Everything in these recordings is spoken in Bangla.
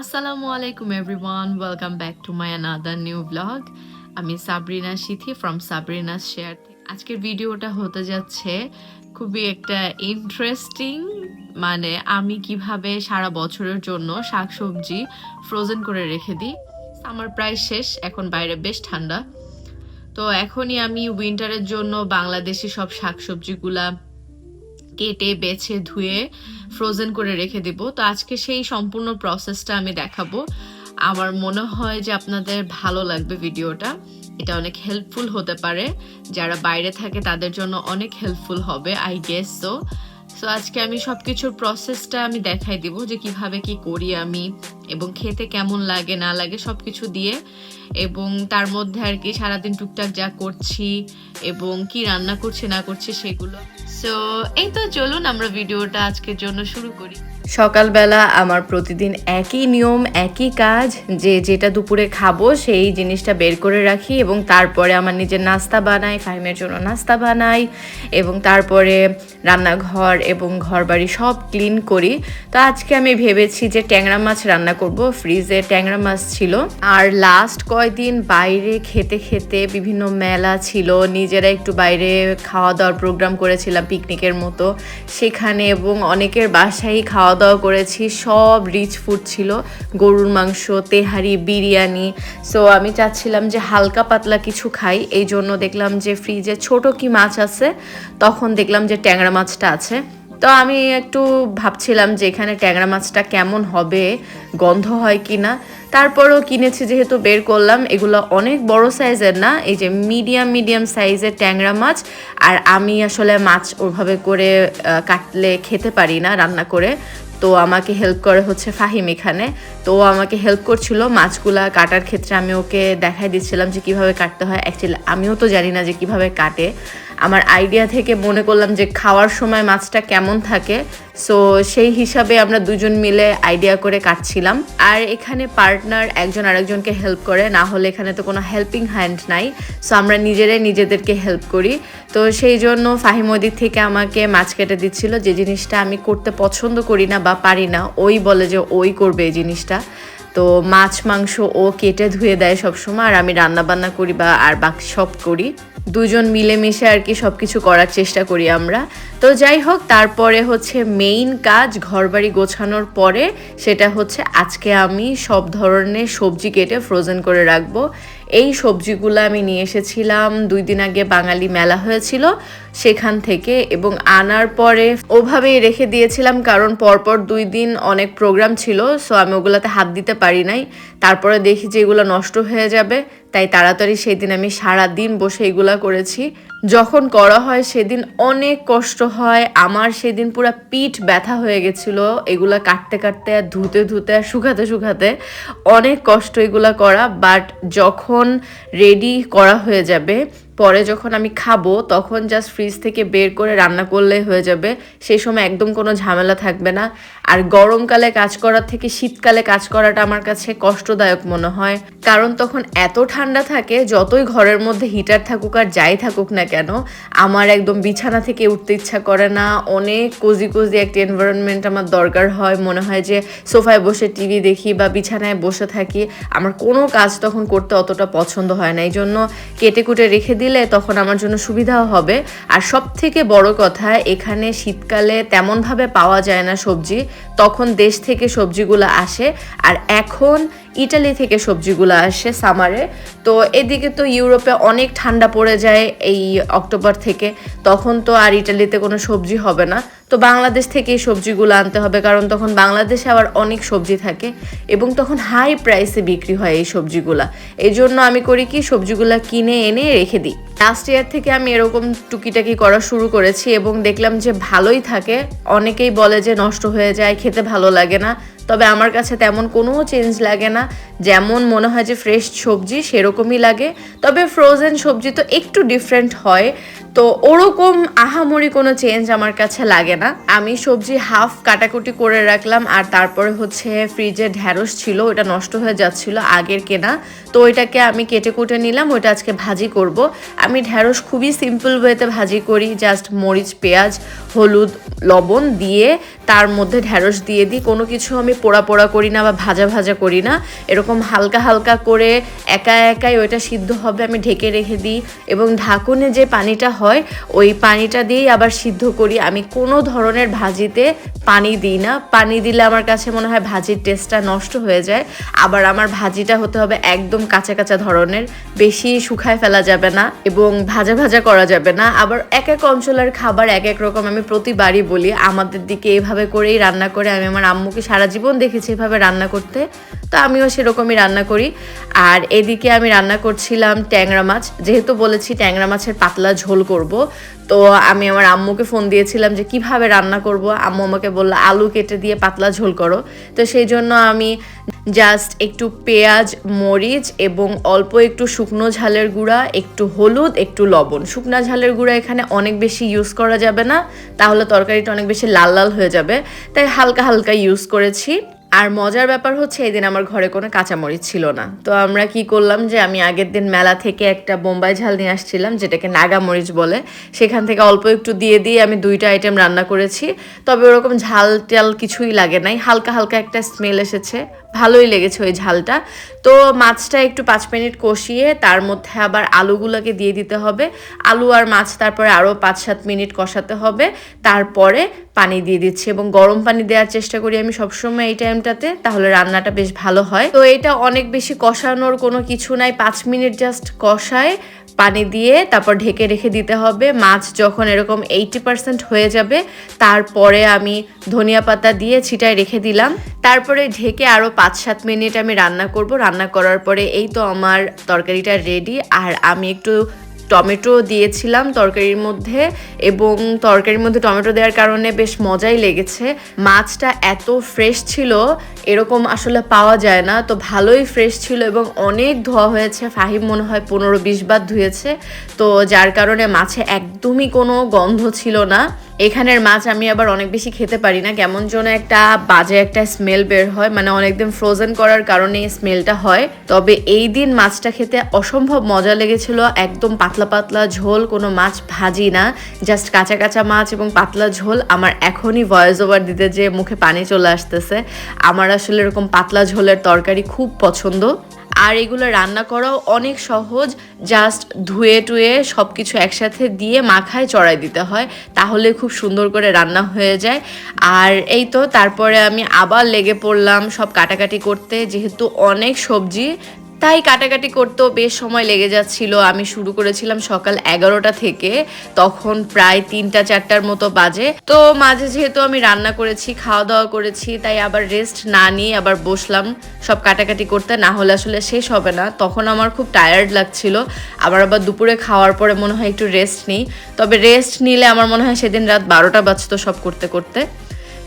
আসসালামু আলাইকুম everyone welcome back to my another new blog আমি সাবরিনা সিথি ফ্রম সাবরিনা শেয়ার আজকের ভিডিওটা হতে যাচ্ছে খুবই একটা ইন্টারেস্টিং মানে আমি কীভাবে সারা বছরের জন্য শাকসবজি ফ্রোজেন করে রেখে দিই। আমার প্রায় শেষ, এখন বাইরে বেশ ঠান্ডা। তো এখনই আমি উইন্টারের জন্য বাংলাদেশি সব শাকসবজিগুলা কেটে, বেছে, ধুয়ে ফ্রোজেন করে রেখে দেব। তো আজকে সেই সম্পূর্ণ প্রসেসটা আমি দেখাবো। আমার মনে হয় যে আপনাদের ভালো লাগবে ভিডিওটা। এটা অনেক হেল্পফুল হতে পারে। যারা বাইরে থাকে, তাদের জন্য অনেক হেল্পফুল হবে আই গেস সো সো আজকে আমি সব কিছুর প্রসেসটা আমি দেখাই দিব যে কীভাবে কি করি আমি এবং খেতে কেমন লাগে, না লাগে সব কিছু দিয়ে। এবং তার মধ্যে আর কি সারাদিন টুকটাক যা করছি এবং কি রান্না করছি, না করছি সেগুলো। সো এই তো চলুন আমরা ভিডিওটা আজকের জন্য শুরু করি। সকালবেলা আমার প্রতিদিন একই নিয়ম, একই কাজ, যে যেটা দুপুরে খাব সেই জিনিসটা বের করে রাখি এবং তারপরে আমার নিজের নাস্তা বানাই ফাইমের জন্য নাস্তা বানাই এবং তারপরে রান্নাঘর এবং ঘরবাড়ি সব ক্লিন করি। তো আজকে আমি ভেবেছি যে ট্যাংরা মাছ রান্না করব, ফ্রিজে ট্যাংরা মাছ ছিল। আর লাস্ট কয়দিন বাইরে খেতে খেতে বিভিন্ন মেলা ছিল। নিজেরা একটু বাইরে খাওয়া দাওয়ার প্রোগ্রাম করেছিলাম পিকনিকের মতো। সেখানে এবং অনেকের বাসায় খাওয়া দাওয়া করেছি। সব রিচ ফুড ছিল। গরুর মাংস, তেহারি, বিরিয়ানি। সো আমি চাচ্ছিলাম যে হালকা পাতলা কিছু খাই। এই জন্য দেখলাম যে ফ্রিজে ছোট কি মাছ আছে, তখন দেখলাম যে ট্যাংরা মাছটা আছে। তো আমি একটু ভাবছিলাম যে এখানে ট্যাংরা মাছটা কেমন হবে, গন্ধ হয় কি না তারপরেও কিনেছি যেহেতু বের করলাম, এগুলো অনেক বড় সাইজের না, এই যে মিডিয়াম মিডিয়াম সাইজের ট্যাংরা মাছ। আর আমি আসলে মাছ ওভাবে করে কাটলে খেতে পারি না, রান্না করে। তো আমাকে হেল্প করে হচ্ছে ফাহিম এখানে। তো ও আমাকে হেল্প করছিল মাছগুলা কাটার ক্ষেত্রে আমি ওকে দেখাই দিচ্ছিলাম যে কীভাবে কাটতে হয়। অ্যাকচুয়ালি আমিও তো জানি না যে কীভাবে কাটে। আমার আইডিয়া থেকে মনে করলাম যে খাওয়ার সময় মাছটা কেমন থাকে সো সেই হিসাবে আমরা দুজন মিলে আইডিয়া করে কাটছিলাম। আর এখানে পার্টনার একজন আরেকজনকে হেল্প করে, না হলে এখানে তো কোনো হেল্পিং হ্যান্ড নাই। সো আমরা নিজেরাই নিজেদেরকে হেল্প করি। তো সেই জন্য ফাহিম ওদিক থেকে আমাকে মাছ কেটে দিচ্ছিল যে জিনিসটা আমি করতে পছন্দ করি না বা পারি না, ওই বলে যে ওই করবে এই জিনিসটা। তো মাছ, মাংস ও কেটে ধুয়ে দেয় সবসময়, আর আমি রান্না বান্না করি বা আর বাকি সব করি। দুজন মিলেমিশে আর কি সব কিছু করার চেষ্টা করি আমরা। তো যাই হোক, তারপরে হচ্ছে মেইন কাজ ঘরবাড়ি গোছানোর পরে সেটা হচ্ছে আজকে আমি সব ধরনের সবজি কেটে ফ্রোজেন করে রাখব। এই সবজিগুলো আমি নিয়ে এসেছিলাম, দুই দিন আগে বাঙালি মেলা হয়েছিল সেখান থেকে এবং আনার পরে ওভাবেই রেখে দিয়েছিলাম কারণ পরপর দুই দিন অনেক প্রোগ্রাম ছিল সো আমি ওগুলোতে হাত দিতে পারি নাই। তারপরে দেখি যে এগুলো নষ্ট হয়ে যাবে, তাই তাড়াতাড়ি সেদিন আমি সারা দিন বসে এগুলা করেছি। যখন করা হয় সেদিন অনেক কষ্ট হয়, আমার সেদিন পুরো পিঠ ব্যথা হয়ে গেছিল, এগুলা কাটতে কাটতে আর ধুতে ধুতে আর শুকাতে শুকাতে অনেক কষ্ট এগুলা করা বাট যখন রেডি করা হয়ে যাবে পরে যখন আমি খাব, তখন জাস্ট ফ্রিজ থেকে বের করে রান্না করলে হয়ে যাবে। সেই সময় একদম কোনো ঝামেলা থাকবে না। আর গরমকালে কাজ করার থেকে শীতকালে কাজ করাটা আমার কাছে কষ্টদায়ক মনে হয়। কারণ তখন এত ঠান্ডা থাকে, যতই ঘরের মধ্যে হিটার থাকুক আর যাই থাকুক না কেন, আমার একদম বিছানা থেকে উঠতে ইচ্ছা করে না। অনেক কোজি কোজি একটা এনভায়রনমেন্ট আমার দরকার হয়। মনে হয় যে সোফায় বসে টিভি দেখি বা বিছানায় বসে থাকি, আমার কোনো কাজ তখন করতে অতটা পছন্দ হয় না। এই জন্য কেটে কুটে রেখে দিলে তখন আমার জন্য সুবিধাও হবে। আর সব থেকে বড় কথা, এখানে শীতকালে তেমনভাবে পাওয়া যায় না সবজি। তখন দেশ থেকে সবজিগুলো আসে আর এখন ইটালি থেকে সবজিগুলো আসে সামারে। তো এদিকে তো ইউরোপে অনেক ঠান্ডা পড়ে যায় এই অক্টোবর থেকে। তখন তো আর ইটালিতে কোনো সবজি হবে না। তো বাংলাদেশ থেকে এই সবজিগুলো আনতে হবে, কারণ তখন বাংলাদেশে আবার অনেক সবজি থাকে এবং তখন হাই প্রাইসে বিক্রি হয় এই সবজিগুলা। এই জন্য আমি করি কি, সবজিগুলা কিনে এনে রেখে দিই। লাস্ট ইয়ার থেকে আমি এরকম টুকিটাকি করা শুরু করেছি এবং দেখলাম যে ভালোই থাকে। অনেকেই বলে যে নষ্ট হয়ে যায়, খেতে ভালো লাগে না। তবে আমার কাছে তেমন কোনো চেঞ্জ লাগে না। যেমন মনে হয় যে ফ্রেশ সবজি সেরকমই লাগে। তবে ফ্রোজেন সবজি তো একটু ডিফারেন্ট হয়। তো ওরকম আহামরি কোনো চেঞ্জ আমার কাছে লাগে না। আমি সবজি হাফ কাটাকুটি করে রাখলাম আর তারপরে হচ্ছে ফ্রিজে ঢ্যাঁড়স ছিল ওটা নষ্ট হয়ে যাচ্ছিল, আগের কেনা। তো ওইটাকে আমি কেটে কুটে নিলাম, ওইটা আজকে ভাজি করব। আমি ঢ্যাঁড়স খুবই সিম্পল ওয়েতে ভাজি করি জাস্ট মরিচ, পেঁয়াজ, হলুদ, লবণ দিয়ে তার মধ্যে ঢ্যাঁড়স দিয়ে দিই। কোনো কিছু আমি পোড়া পোড়া করি না বা ভাজা ভাজা করি না। এরকম হালকা হালকা করে একা একাই ওইটা সিদ্ধ হবে, আমি ঢেকে রেখে দিই এবং ঢাকুনে যে পানিটা হয়, ওই পানিটা দিয়েই আবার সিদ্ধ করি। আমি কোনো ধরনের ভাজিতে পানি দিই না। পানি দিলে আমার কাছে মনে হয় ভাজির টেস্টটা নষ্ট হয়ে যায়। আবার আমার ভাজিটা হতে হবে একদম কাঁচা কাঁচা ধরনের। বেশি শুকায় ফেলা যাবে না এবং ভাজা ভাজা করা যাবে না। আবার এক এক অঞ্চলের খাবার এক এক রকম আমি প্রতিবারই বলি। আমাদের দিকে এভাবে করেই রান্না করে। আমি আমার আম্মুকে সারা জীবন দেখেছি এভাবে রান্না করতে। তো আমিও সেরকমই রান্না করি। আর এদিকে আমি রান্না করছিলাম ট্যাংরা মাছ। যেহেতু বলেছি ট্যাংরা মাছের পাতলা ঝোল করব। তো আমি আমার আম্মুকে ফোন দিয়েছিলাম যে, কীভাবে রান্না করব? আম্মু আমাকে বলল, আলু কেটে দিয়ে পাতলা ঝোল করো। তো সেই জন্য আমি জাস্ট একটু পেঁয়াজ, মরিচ এবং অল্প একটু শুকনো ঝালের গুঁড়া, একটু হলুদ, একটু লবণ। শুকনো ঝালের গুঁড়া এখানে অনেক বেশি ইউজ করা যাবে না, তাহলে তরকারিটা অনেক বেশি লাল লাল হয়ে যাবে। তাই হালকা হালকা ইউজ করেছি। আর মজার ব্যাপার হচ্ছে এই দিন আমার ঘরে কোনো কাঁচামরিচ ছিল না। তো আমরা কি করলাম যে আমি আগের দিন মেলা থেকে একটা বোম্বাই ঝাল নিয়ে আসছিলাম, যেটাকে নাগামরিচ বলে। সেখান থেকে অল্প একটু দিয়ে দিয়ে আমি দুইটা আইটেম রান্না করেছি। তবে ওরকম ঝাল টাল কিছুই লাগে নাই। হালকা হালকা একটা স্মেল এসেছে। ভালোই লেগেছে ওই ঝালটা। তো মাছটা একটু পাঁচ মিনিট কষিয়ে তার মধ্যে আবার আলুগুলোকে দিয়ে দিতে হবে। আলু আর মাছ তারপরে আরও পাঁচ সাত মিনিট কষাতে হবে। তারপরে পানি দিয়ে দিচ্ছি এবং গরম পানি দেওয়ার চেষ্টা করি আমি সবসময় এই টাইমটাতে, তাহলে রান্নাটা বেশ ভালো হয়। তো এটা অনেক বেশি কষানোর কোনো কিছু নাই। পাঁচ মিনিট জাস্ট কষায় পানি দিয়ে তারপর ঢেকে রেখে দিতে হবে। মাছ যখন এরকম এইটি পার্সেন্ট হয়ে যাবে, তারপরে আমি ধনিয়া পাতা দিয়ে ছিটায় রেখে দিলাম। তারপরে ঢেকে আরও পাঁচ সাত মিনিট আমি রান্না করব। রান্না করার পরে এই তো আমার তরকারিটা রেডি আর আমি একটু টমেটো দিয়েছিলাম তরকারির মধ্যে এবং তরকারির মধ্যে টমেটো দেওয়ার কারণে বেশ মজাই লেগেছে। মাছটা এত ফ্রেশ ছিল, এরকম আসলে পাওয়া যায় না। তো ভালোই ফ্রেশ ছিল এবং অনেক ধোয়া হয়েছে। ফাহিম মনে হয় পনেরো বিশ বার ধুয়েছে। তো যার কারণে মাছে একদমই কোনো গন্ধ ছিল না। এখানের মাছ আমি আবার অনেক বেশি খেতে পারি না। কেমন যেন একটা বাজে একটা স্মেল বের হয়। মানে অনেকদিন ফ্রোজেন করার কারণে এই স্মেলটা হয়। তবে এই দিন মাছটা খেতে অসম্ভব মজা লেগেছিল। একদম পাতলা পাতলা ঝোল, কোনো মাছ ভাজি না। জাস্ট কাঁচা কাঁচা মাছ এবং পাতলা ঝোল। আমার এখনই ভয়েস ওভার দিতে যে মুখে পানি চলে আসতেছে। আমার আসলে এরকম পাতলা ঝোলের তরকারি খুব পছন্দ। আর এগুলো রান্না করাও অনেক সহজ। জাস্ট ধুয়ে টুয়ে সব কিছু একসাথে দিয়ে মাখায় চড়াই দিতে হয়, তাহলে খুব সুন্দর করে রান্না হয়ে যায়। আর এই তো, তারপরে আমি আবার লেগে পড়লাম সব কাটাকাটি করতে, যেহেতু অনেক সবজি তাই কাটাকাটি করতেও বেশ সময় লেগে যাচ্ছিল। আমি শুরু করেছিলাম সকাল এগারোটা থেকে, তখন প্রায় তিনটা, চারটার মতো বাজে। তো মাঝে যেহেতু আমি রান্না করেছি খাওয়া দাওয়া করেছি, তাই আবার রেস্ট না নিয়ে আবার বসলাম সব কাটাকাটি করতে। না হলে আসলে শেষ হবে না। তখন আমার খুব টায়ার্ড লাগছিল। আবার আবার দুপুরে খাওয়ার পরে মনে হয় একটু রেস্ট নিই। তবে রেস্ট নিলে আমার মনে হয় সেদিন রাত বারোটা বাজতো সব করতে করতে।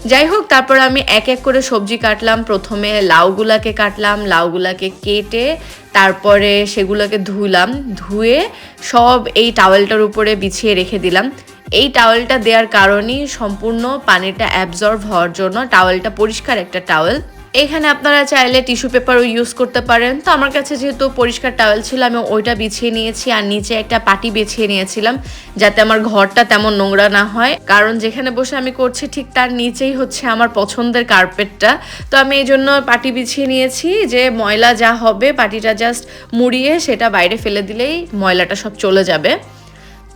যাই হোক তারপর আমি এক এক করে সবজি কাটলাম। প্রথমে লাউগুলাকে কাটলাম, লাউগুলাকে কেটে তারপরে সেগুলোকে ধুলাম। ধুয়ে সব এই টাওয়েলটার উপরে বিছিয়ে রেখে দিলাম। এই টাওয়েলটা দেওয়ার কারণেই সম্পূর্ণ পানিটা অ্যাবজর্ব হওয়ার জন্য টাওয়েলটা পরিষ্কার একটা টাওয়েল এখানে আপনারা চাইলে টিস্যু পেপারও ইউজ করতে পারেন। তো আমার কাছে যেহেতু পরিষ্কার টাওয়েল ছিল, আমি ওইটা বিছিয়ে নিয়েছি আর নিচে একটা পাটি বিছিয়ে নিয়েছিলাম যাতে আমার ঘরটা তেমন নোংরা না হয়। কারণ যেখানে বসে আমি করছি ঠিক তার নিচেই হচ্ছে আমার পছন্দের কার্পেটটা। তো আমি এই জন্য পাটি বিছিয়ে নিয়েছি যে ময়লা যা হবে পাটিটা জাস্ট মুড়িয়ে সেটা বাইরে ফেলে দিলেই ময়লাটা সব চলে যাবে।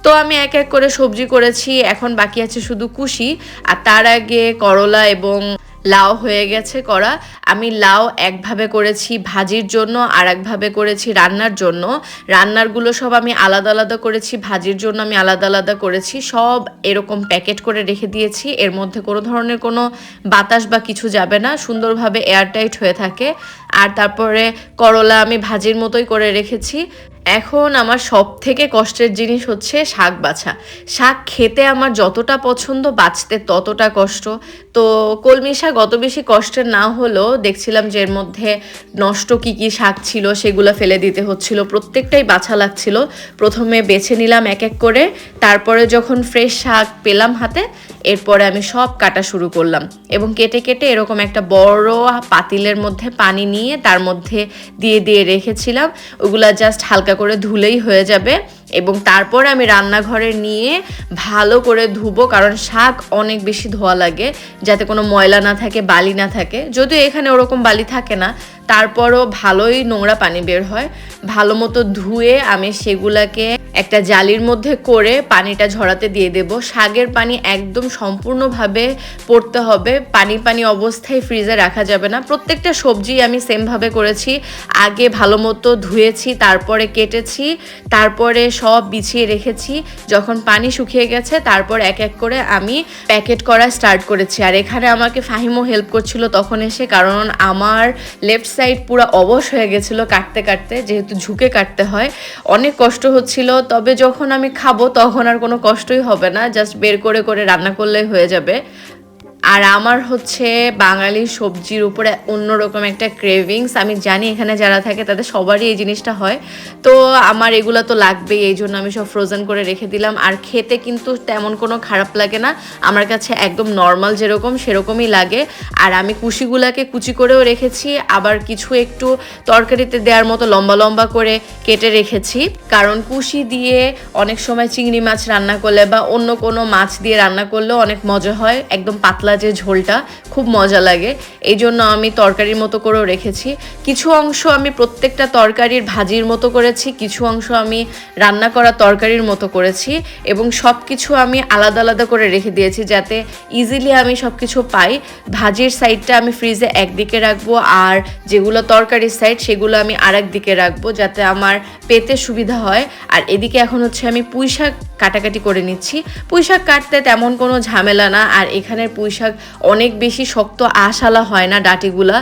তো আমি এক এক করে সবজি করেছি, এখন বাকি আছে শুধু কুশি। আর তার আগে করলা এবং লাউ হয়ে গেছে করা আমি লাউ একভাবে করেছি ভাজির জন্য আর একভাবে করেছি রান্নার জন্য। রান্নারগুলো সব আমি আলাদা আলাদা করেছি, ভাজির জন্য আমি আলাদা আলাদা করেছি। সব এরকম প্যাকেট করে রেখে দিয়েছি। এর মধ্যে কোনো ধরনের কোনো বাতাস বা কিছু যাবে না। সুন্দরভাবে এয়ারটাইট হয়ে থাকে। আর তারপরে করলা আমি ভাজির মতোই করে রেখেছি। এখন আমার সব থেকে কষ্টের জিনিস হচ্ছে শাক বাছা। শাক খেতে আমার যতটা পছন্দ বাছতে ততটা কষ্ট। তো কলমি শাক অত বেশি কষ্টের না হলেও দেখছিলাম যে এর মধ্যে নষ্ট কি কি শাক ছিল সেগুলো ফেলে দিতে হচ্ছিল। প্রত্যেকটাই বাছা লাগছিল। প্রথমে বেছে নিলাম এক এক করে। তারপরে যখন ফ্রেশ শাক পেলাম হাতে এরপরে আমি সব কাটা শুরু করলাম এবং কেটে কেটে এরকম একটা বড় পাতিলের মধ্যে পানি নিয়ে তার মধ্যে দিয়ে দিয়ে রেখেছিলাম। ওগুলা জাস্ট হালকা করে ধুলেই হয়ে যাবে এবং তারপর আমি রান্নাঘরে নিয়ে ভালো করে ধুবো কারণ শাক অনেক বেশি ধোয়া লাগে, যাতে কোনো ময়লা না থাকে, বালি না থাকে। যদিও এখানে ওরকম বালি থাকে না তারপরও ভালোই নোংরা পানি বের হয়। ভালো মতো ধুয়ে আমি সেগুলাকে একটা জালির মধ্যে করে পানিটা ঝরাতে দিয়ে দেব। শাকের পানি একদম সম্পূর্ণভাবে পড়তে হবে। পানি পানি অবস্থায় ফ্রিজে রাখা যাবে না। প্রত্যেকটা সবজি আমি সেমভাবে করেছি। আগে ভালো মতো ধুয়েছি, তারপরে কেটেছি, তারপরে সব বিছিয়ে রেখেছি। যখন পানি শুকিয়ে গেছে, তারপর এক এক করে আমি প্যাকেট করা স্টার্ট করেছি। আর এখানে আমাকে ফাহিমও হেল্প করছিল তখন এসে, কারণ আমার লেফট সাইড পুরো অবশ হয়ে গেছিল কাটতে কাটতে, যেহেতু ঝুঁকে কাটতে হয়। অনেক কষ্ট হচ্ছিল, তবে যখন আমি খাব তখন আর কোনো কষ্টই হবে না জাস্ট বের করে করে রান্না করলেই হয়ে যাবে। আর আমার হচ্ছে বাঙালি সবজির উপরে অন্যরকম একটা ক্রেভিংস আমি জানি এখানে যারা থাকে তাদের সবারই এই জিনিসটা হয়। তো আমার এগুলো তো লাগবেই, এই জন্য আমি সব ফ্রোজেন করে রেখে দিলাম। আর খেতে কিন্তু তেমন কোনো খারাপ লাগে না। আমার কাছে একদম নর্মাল যেরকম, সেরকমই লাগে। আর আমি কুশিগুলাকে কুচি করেও রেখেছি। আবার কিছু একটু তরকারিতে দেওয়ার মতো লম্বা লম্বা করে কেটে রেখেছি। কারণ কুশি দিয়ে অনেক সময় চিংড়ি মাছ রান্না করলে বা অন্য কোনো মাছ দিয়ে রান্না করলেও অনেক মজা হয়। একদম পাতলা যে ঝোলটা খুব মজা লাগে। এই জন্য আমি তরকারির মতো করেও রেখেছি। কিছু অংশ আমি প্রত্যেকটা তরকারির ভাজির মতো করেছি, কিছু অংশ আমি রান্না করা তরকারির মতো করেছি এবং সব কিছু আমি আলাদা আলাদা করে রেখে দিয়েছি যাতে ইজিলি আমি সব কিছু পাই। ভাজির সাইডটা আমি ফ্রিজে একদিকে রাখব আর যেগুলো তরকারির সাইড সেগুলো আমি আর দিকে রাখব যাতে আমার পেতে সুবিধা হয়। আর এদিকে এখন হচ্ছে আমি পুঁই শাক কাটাকাটি করে নিচ্ছি। পুঁই শাক কাটতে তেমন কোনো ঝামেলা না আর এখানের পুঁই শাক অনেক বেশি শক্ত আশালা হয় না ডাটিগুলা।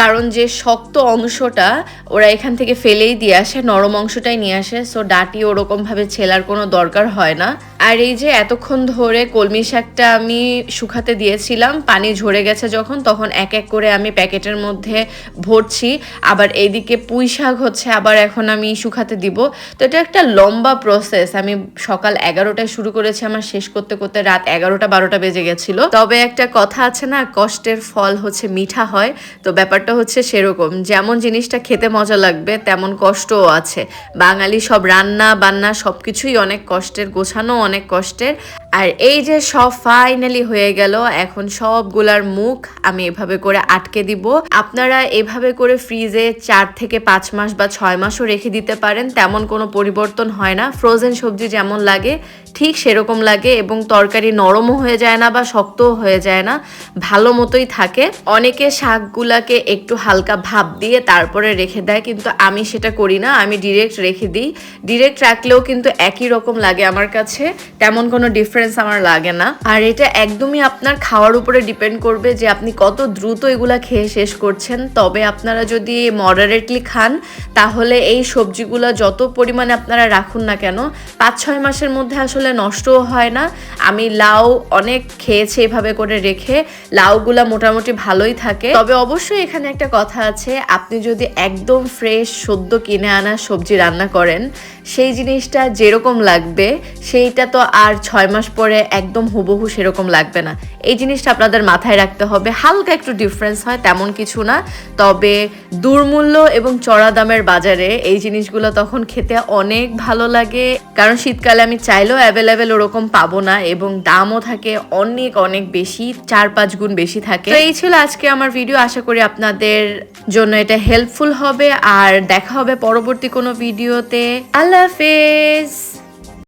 কারণ যে শক্ত অংশটা ওরা এখান থেকে ফেলেই দিয়ে আসে, নরম অংশটাই নিয়ে আসে সো ডাটি ওরকমভাবে ছেলার কোনো দরকার হয় না। আর এই যে এতক্ষণ ধরে কলমি শাকটা আমি শুকাতে দিয়েছিলাম, পানি ঝরে গেছে যখন, তখন এক এক করে আমি প্যাকেটের মধ্যে ভরছি। আবার এইদিকে পুঁই শাক হচ্ছে, আবার এখন আমি শুকাতে দিব। তো এটা একটা লম্বা প্রসেস আমি সকাল এগারোটায় শুরু করেছি, আমার শেষ করতে করতে রাত এগারোটা বারোটা বেজে গেছিল। তবে একটা কথা আছে না, কষ্টের ফল হচ্ছে মিঠা হয়। তো ব্যাপারটা হচ্ছে সেরকম, যেমন জিনিসটা খেতে মজা লাগবে, তেমন কষ্টও আছে। বাঙালি সব রান্না বান্না সব কিছুই অনেক কষ্টের, গোছানো অনেক কষ্টের। আর এই যে সব ফাইনালি হয়ে গেল, এখন সবগুলার মুখ আমি এভাবে করে আটকে দিব। আপনারা এভাবে করে ফ্রিজে চার থেকে পাঁচ মাস বা ছয় মাসও রেখে দিতে পারেন, তেমন কোনো পরিবর্তন হয় না। ফ্রোজেন সবজি যেমন লাগে, ঠিক সেরকম লাগে এবং তরকারি নরমও হয়ে যায় না বা শক্তও হয়ে যায় না, ভালো মতোই থাকে। অনেকে শাকগুলাকে একটু হালকা ভাপ দিয়ে তারপরে রেখে দেয়, কিন্তু আমি সেটা করি না, আমি ডিরেক্ট রেখে দিই। ডিরেক্ট রাখলেও কিন্তু একই রকম লাগে আমার কাছে। তেমন কোনো ডিফারেন্স আমার লাগে না। আর এটা একদমই আপনার খাওয়ার উপরে ডিপেন্ড করবে যে আপনি কত দ্রুত এগুলা খেয়ে শেষ করছেন। তবে আপনারা যদি মডারেটলি খান, তাহলে এই সবজিগুলো যত পরিমাণে আপনারা রাখুন না কেন পাঁচ ছয় মাসের মধ্যে আসলে নষ্টও হয় না। আমি লাউ অনেক খেয়েছি এভাবে করে রেখে, লাউগুলা মোটামুটি ভালোই থাকে। তবে অবশ্যই এখানে একটা কথা আছে, আপনি যদি একদম ফ্রেশ সদ্য কিনে আনা সবজি রান্না করেন, সেই জিনিসটা যেরকম লাগবে, সেইটা তো আর ছয় মাস পরে একদম হুবহু সেরকম লাগবে না। এই জিনিসটা আপনাদের মাথায় রাখতে হবে। হালকা একটু ডিফারেন্স হয়, তেমন কিছু না। তবে দুর্মূল্য এবং চড়া দামের বাজারে এই জিনিসগুলো তখন খেতে অনেক ভালো লাগে। কারণ শীতকালে আমি চাইলেও অ্যাভেলেবেল ওরকম পাবো না এবং দামও থাকে অনেক অনেক বেশি, চার, পাঁচ গুণ বেশি থাকে। এই ছিল আজকে আমার ভিডিও আশা করি আপনাদের জন্য এটা হেল্পফুল হবে। আর দেখা হবে পরবর্তী কোনো ভিডিওতে আল্লাহ হাফেজ!